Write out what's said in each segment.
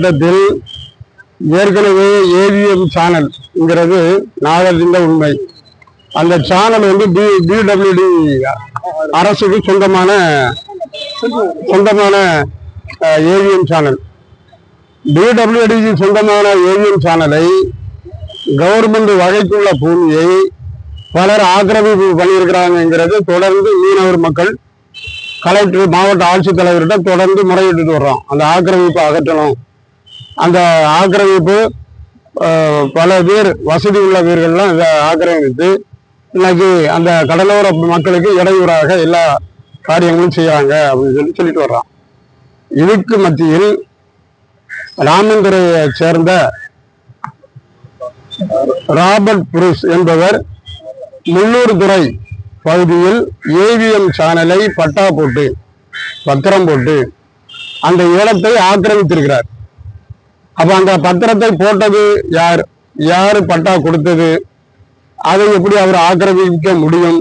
இடத்தில் ஏற்கனவே ஏவிஎம் சேனல்ங்கிறது நாகரிக உண்மை. அந்த சேனல் வந்து பி பிடபிள்யூடி அரசுக்கு சொந்தமான சொந்தமான ஏவிஎம் சேனல் பிடபிள்யூடிக்கு சொந்தமான ஏவிஎம் சேனலை கவர்மெண்ட் வகைக்குள்ள பூமியை பலர் ஆக்கிரமிப்பு பண்ணியிருக்கிறாங்கிறது தொடர்ந்து மீனவர் மக்கள் கலெக்டர் மாவட்ட ஆட்சித்தலைவர்கிட்ட தொடர்ந்து முறையிட்டு வர்றோம். அந்த ஆக்கிரமிப்பை அகற்றணும். அந்த ஆக்கிரமிப்பு பல பேர் வசதி உள்ள வீர்கள்லாம் இதை ஆக்கிரமித்து இன்னைக்கு அந்த கடலோர மக்களுக்கு இடையூறாக எல்லா காரியங்களும் செய்கிறாங்க அப்படின்னு சொல்லி சொல்லிட்டு வர்றான். இதுக்கு மத்தியில் ராமந்துரையை சேர்ந்த ராபர்ட் புருஷ் என்பவர் முள்ளூர் துறை பகுதியில் ஏவிஎம் சேனலை பட்டா போட்டு பத்திரம் போட்டு அந்த ஏலத்தை ஆக்கிரமித்திருக்கிறார். அப்ப அந்த பத்திரத்தை போட்டது யார்? யாரு பட்டா கொடுத்தது? அதை எப்படி அவர் ஆக்கிரமிக்க முடியும்?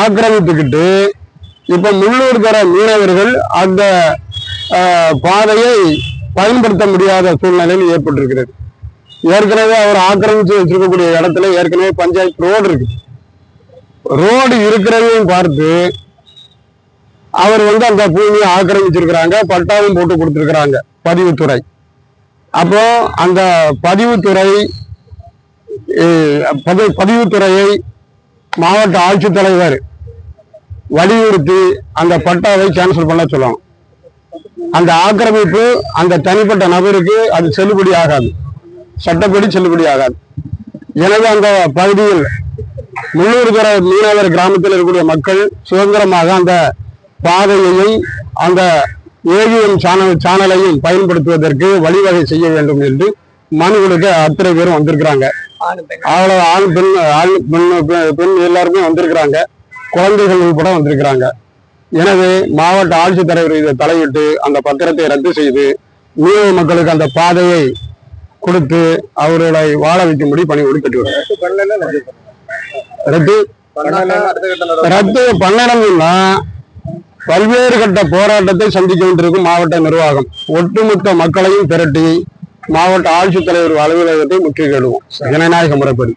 ஆக்கிரமித்துக்கிட்டு இப்ப முள்ளூர் தர மீனவர்கள் அந்த பாதையை பயன்படுத்த முடியாத சூழ்நிலையில் ஏற்பட்டிருக்கிறது. ஏற்கனவே அவர் ஆக்கிரமிச்சு வச்சிருக்கக்கூடிய இடத்துல ஏற்கனவே பஞ்சாயத்து ரோடு இருக்கு. ரோடு இருக்கிறதையும் பார்த்து அவர் வந்து அந்த பூமியை ஆக்கிரமிச்சிருக்கிறாங்க பட்டாவும் போட்டு கொடுத்துருக்குறாங்க பதிவுத்துறை. அப்போ அந்த பதிவுத்துறை பதி- பதிவுத்துறையை மாவட்ட ஆட்சித்தலைவர் வலியுறுத்தி அந்த பட்டாவை கேன்சல் பண்ண சொல்லுவோம் அந்த ஆக்கிரமிப்பு அந்த தனிப்பட்ட நபருக்கு அது செல்லுபடி ஆகாது. சட்டப்படி செல்லுபடி ஆகாது. எனவே அந்த பகுதியில் முள்ளூர்கிற மீனவர் கிராமத்தில் இருக்கக்கூடிய மக்கள் சுதந்திரமாக அந்த பாதையையும் அந்த ஏவிஎம் சேனல் சேனலையும் பயன்படுத்துவதற்கு வழிவகை செய்ய வேண்டும் என்று மனு கொடுக்க அத்தனை பேரும் வந்திருக்கிறாங்க. அவ்வளவு ஆண் பெண் ஆண் பெண் பெண் எல்லாருமே வந்திருக்கிறாங்க. குழந்தைகள் உட்பட வந்திருக்கிறாங்க. எனவே மாவட்ட ஆட்சித்தலைவர் இதை தலையிட்டு அந்த பத்திரத்தை ரத்து செய்து மீனவ மக்களுக்கு அந்த பாதையை கொடுத்து அவர்களை வாழ வைக்கும்படி பணியோடு கட்டுவார் ரத்து ரத்து? பண்ணணும்னா பல்வேறு கட்ட போராட்டத்தை சந்திக்க வேண்டியிருக்கும் மாவட்ட நிர்வாகம். ஒட்டுமொத்த மக்களையும் திரட்டி மாவட்ட ஆட்சித்தலைவர் அலுவலகத்தை முற்றுகையிடுவோம். ஜனநாயக முறைப்படி.